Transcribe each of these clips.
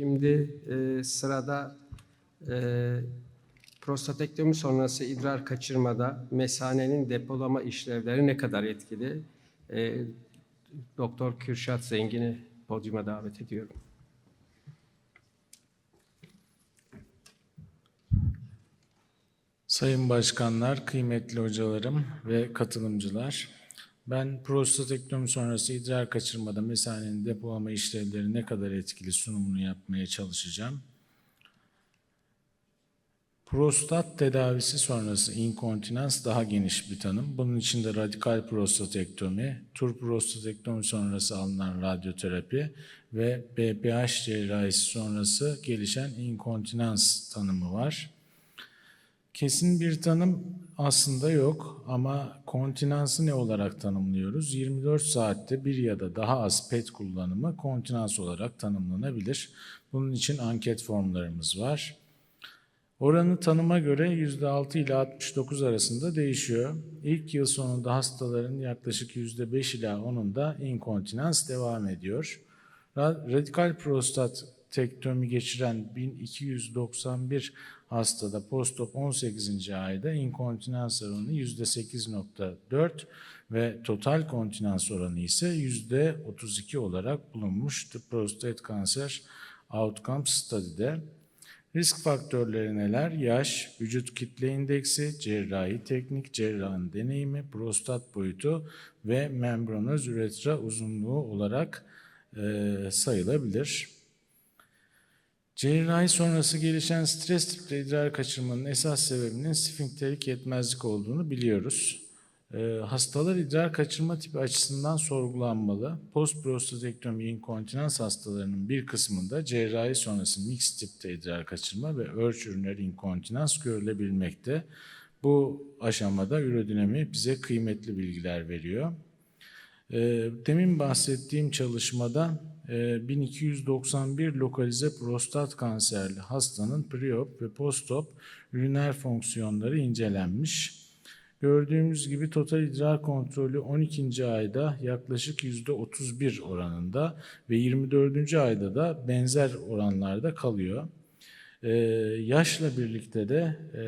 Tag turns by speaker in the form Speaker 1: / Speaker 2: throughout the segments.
Speaker 1: Şimdi e, sırada e, prostatektomi sonrası idrar kaçırmada mesanenin depolama işlevleri ne kadar etkili? E, Doktor Kürşat Zengin'i podyuma davet ediyorum.
Speaker 2: Sayın başkanlar, kıymetli hocalarım ve katılımcılar. Ben prostatektomi sonrası idrar kaçırmada mesanenin depolama işlevleri ne kadar etkili sunumunu yapmaya çalışacağım. Prostat tedavisi sonrası inkontinans daha geniş bir tanım. Bunun içinde radikal prostatektomi, tur prostatektomi sonrası alınan radyoterapi ve BPH cerrahisi sonrası gelişen inkontinans tanımı var. Kesin bir tanım aslında yok ama kontinansı ne olarak tanımlıyoruz? 24 saatte bir ya da daha az PET kullanımı kontinans olarak tanımlanabilir. Bunun için anket formlarımız var. Oranı tanıma göre %6 ile 69 arasında değişiyor. İlk yıl sonunda hastaların yaklaşık %5 ila 10'unda inkontinans devam ediyor. Ra- Radikal prostat tektomi geçiren 1291 hastada postop 18. ayda inkontinans oranı %8.4 ve total kontinans oranı ise %32 olarak bulunmuş The Prostate Cancer Outcome Study'de. Risk faktörleri neler? Yaş, vücut kitle indeksi, cerrahi teknik, cerrahın deneyimi, prostat boyutu ve membranöz üretra uzunluğu olarak e, sayılabilir. Cerrahi sonrası gelişen stres tipli idrar kaçırmanın esas sebebinin sfinkterik yetmezlik olduğunu biliyoruz. Ee, hastalar idrar kaçırma tipi açısından sorgulanmalı. Postprostatektomi inkontinans hastalarının bir kısmında cerrahi sonrası mix tipte idrar kaçırma ve örç üriner inkontinans görülebilmekte. Bu aşamada ürodinami bize kıymetli bilgiler veriyor. Ee, Demin bahsettiğim çalışmada e, 1291 lokalize prostat kanserli hastanın preop ve postop üriner fonksiyonları incelenmiş. Gördüğümüz gibi total idrar kontrolü 12. ayda yaklaşık %31 oranında ve 24. ayda da benzer oranlarda kalıyor. Ee, yaşla birlikte de e,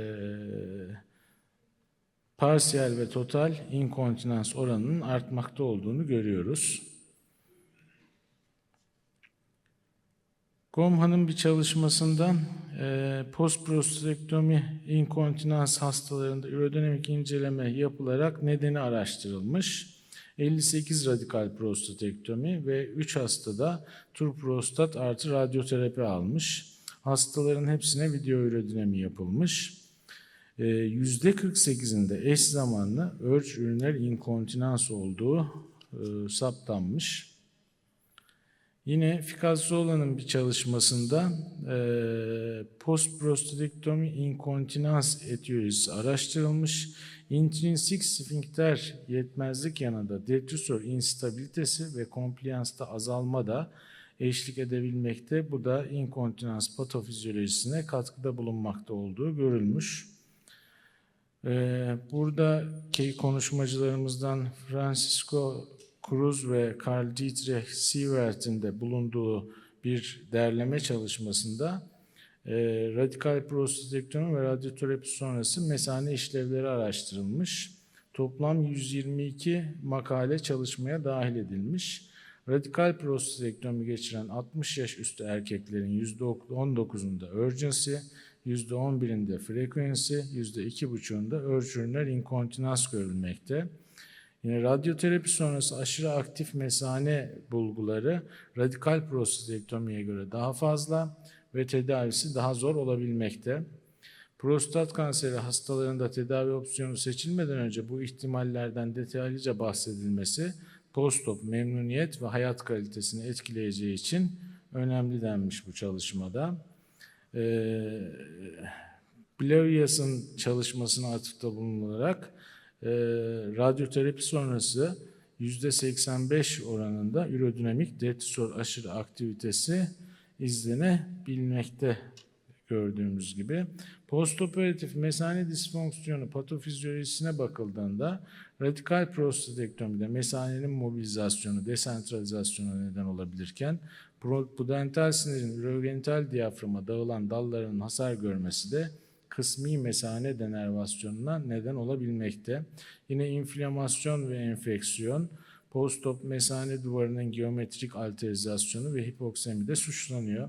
Speaker 2: parsiyel ve total inkontinans oranının artmakta olduğunu görüyoruz. Gomhan'ın bir çalışmasında e, postprostatektomi inkontinans hastalarında ürodinamik inceleme yapılarak nedeni araştırılmış. 58 radikal prostatektomi ve 3 hastada turprostat artı radyoterapi almış. Hastaların hepsine video ürodinami yapılmış. Ee, %48'inde eş zamanlı örç üriner inkontinans olduğu e, saptanmış. Yine Ficazola'nın bir çalışmasında e, postprostatektomi inkontinans etiyolojisi araştırılmış. İntrinsik sfinkter yetmezlik yanında detrusor instabilitesi ve kompliyansta azalma da eşlik edebilmekte. Bu da inkontinans patofizyolojisine katkıda bulunmakta olduğu görülmüş. Ee, buradaki konuşmacılarımızdan Francisco Cruz ve Carl Dietrich Sievert'in de bulunduğu bir derleme çalışmasında e, radikal prostatektomi ve radyoterapi sonrası mesane işlevleri araştırılmış. Toplam 122 makale çalışmaya dahil edilmiş. Radikal prostatektomi geçiren 60 yaş üstü erkeklerin %19'unda urgency, %11'inde frequency, %2,5'unda örçürünler inkontinans görülmekte. Yine radyoterapi sonrası aşırı aktif mesane bulguları radikal prostatektomiye göre daha fazla ve tedavisi daha zor olabilmekte. Prostat kanseri hastalarında tedavi opsiyonu seçilmeden önce bu ihtimallerden detaylıca bahsedilmesi postop memnuniyet ve hayat kalitesini etkileyeceği için önemli denmiş bu çalışmada. Ee, Blavius'ın çalışmasına atıfta bulunularak e, radyoterapi sonrası %85 oranında ürodinamik detisol aşırı aktivitesi izlenebilmekte gördüğümüz gibi. Postoperatif mesane disfonksiyonu patofizyolojisine bakıldığında radikal prostatektomide mesanenin mobilizasyonu, desentralizasyona neden olabilirken Pudental sinirin ürogenital diyaframa dağılan dallarının hasar görmesi de kısmi mesane denervasyonuna neden olabilmekte. Yine inflamasyon ve enfeksiyon, postop mesane duvarının geometrik alterizasyonu ve hipoksemi de suçlanıyor.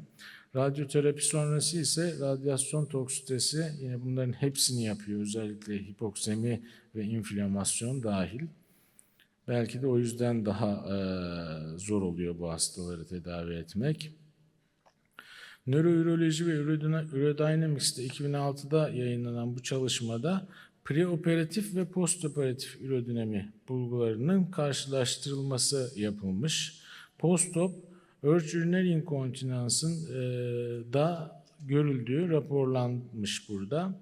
Speaker 2: Radyoterapi sonrası ise radyasyon toksitesi yine bunların hepsini yapıyor. Özellikle hipoksemi ve inflamasyon dahil. Belki de o yüzden daha e, zor oluyor bu hastaları tedavi etmek. Nöroüroloji ve Urodynamics'te 2006'da yayınlanan bu çalışmada preoperatif ve postoperatif ürodinami bulgularının karşılaştırılması yapılmış. Postop, örç üriner inkontinansın e, da görüldüğü raporlanmış burada.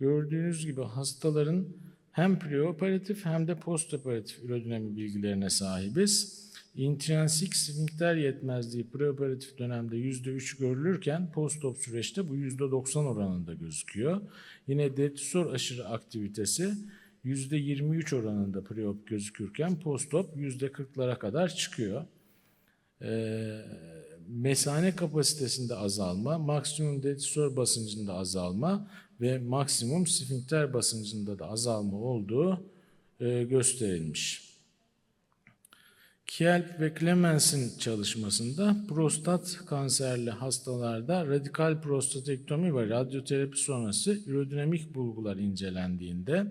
Speaker 2: Gördüğünüz gibi hastaların hem preoperatif hem de postoperatif ürodinami bilgilerine sahibiz. İntrinsik sfinkter yetmezliği preoperatif dönemde %3 görülürken postop süreçte bu %90 oranında gözüküyor. Yine detisol aşırı aktivitesi %23 oranında preop gözükürken postop %40'lara kadar çıkıyor. Ee, mesane kapasitesinde azalma, maksimum detisol basıncında azalma ve maksimum sfinkter basıncında da azalma olduğu e, gösterilmiş. Kielp ve Clemens'in çalışmasında prostat kanserli hastalarda radikal prostatektomi ve radyoterapi sonrası ürodinamik bulgular incelendiğinde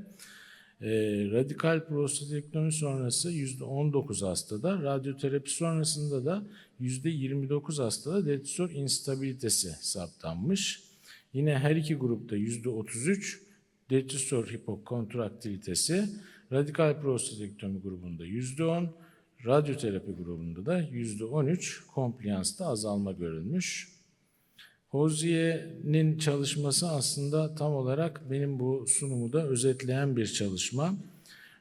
Speaker 2: e, radikal prostatektomi sonrası %19 hastada, radyoterapi sonrasında da %29 hastada detisol instabilitesi saptanmış. Yine her iki grupta %33 detisol hipokontraktilitesi, radikal prostatektomi grubunda %10, radyoterapi grubunda da %13 kompliyansta azalma görülmüş. Hozier'in çalışması aslında tam olarak benim bu sunumu da özetleyen bir çalışma.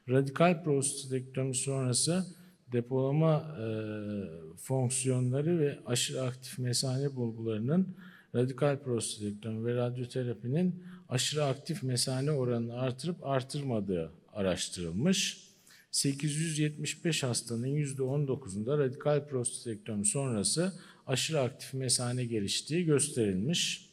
Speaker 2: Radikal prostatektomi sonrası depolama e, fonksiyonları ve aşırı aktif mesane bulgularının radikal prostatektomi ve radyoterapinin aşırı aktif mesane oranını artırıp artırmadığı araştırılmış. 875 hastanın %19'unda radikal prostatektomi sonrası aşırı aktif mesane geliştiği gösterilmiş.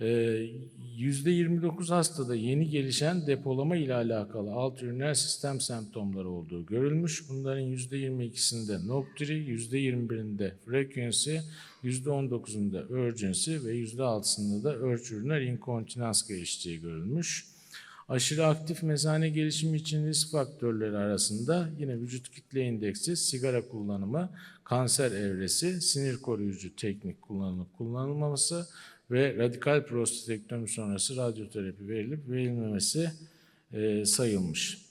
Speaker 2: Ee, %29 hastada yeni gelişen depolama ile alakalı alt üriner sistem semptomları olduğu görülmüş. Bunların %22'sinde noctury, %21'inde frequency, %19'unda urgency ve %6'sında da urge üriner inkontinans geliştiği görülmüş. Aşırı aktif mesane gelişimi için risk faktörleri arasında yine vücut kitle indeksi, sigara kullanımı, kanser evresi, sinir koruyucu teknik kullanılıp kullanılmaması ve radikal prostatektomi sonrası radyoterapi verilip verilmemesi e, sayılmış.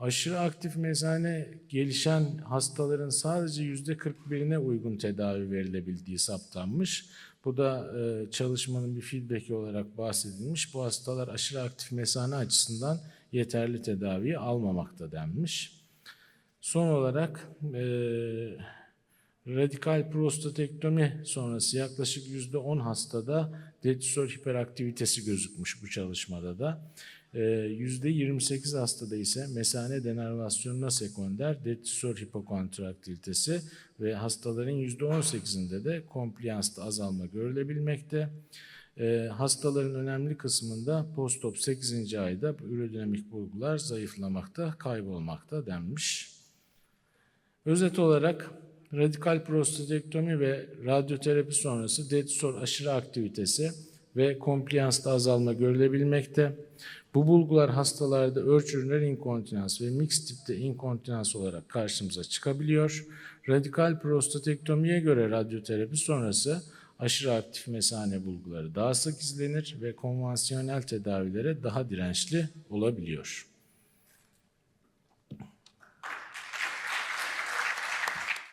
Speaker 2: Aşırı aktif mesane gelişen hastaların sadece %41'ine uygun tedavi verilebildiği saptanmış. Bu da e, çalışmanın bir feedback'i olarak bahsedilmiş. Bu hastalar aşırı aktif mesane açısından yeterli tedaviyi almamakta denmiş. Son olarak e, radikal prostatektomi sonrası yaklaşık %10 hastada detisol hiperaktivitesi gözükmüş bu çalışmada da. Ee, %28 hastada ise mesane denervasyonuna sekonder detisol hipokontraktilitesi ve hastaların %18'inde de kompliyansta azalma görülebilmekte. Ee, hastaların önemli kısmında postop 8. ayda ürodinamik bulgular zayıflamakta, kaybolmakta denmiş. Özet olarak radikal prostatektomi ve radyoterapi sonrası detisol aşırı aktivitesi ve kompliyansta azalma görülebilmekte. Bu bulgular hastalarda örç üriner inkontinans ve mix tipte inkontinans olarak karşımıza çıkabiliyor. Radikal prostatektomiye göre radyoterapi sonrası aşırı aktif mesane bulguları daha sık izlenir ve konvansiyonel tedavilere daha dirençli olabiliyor.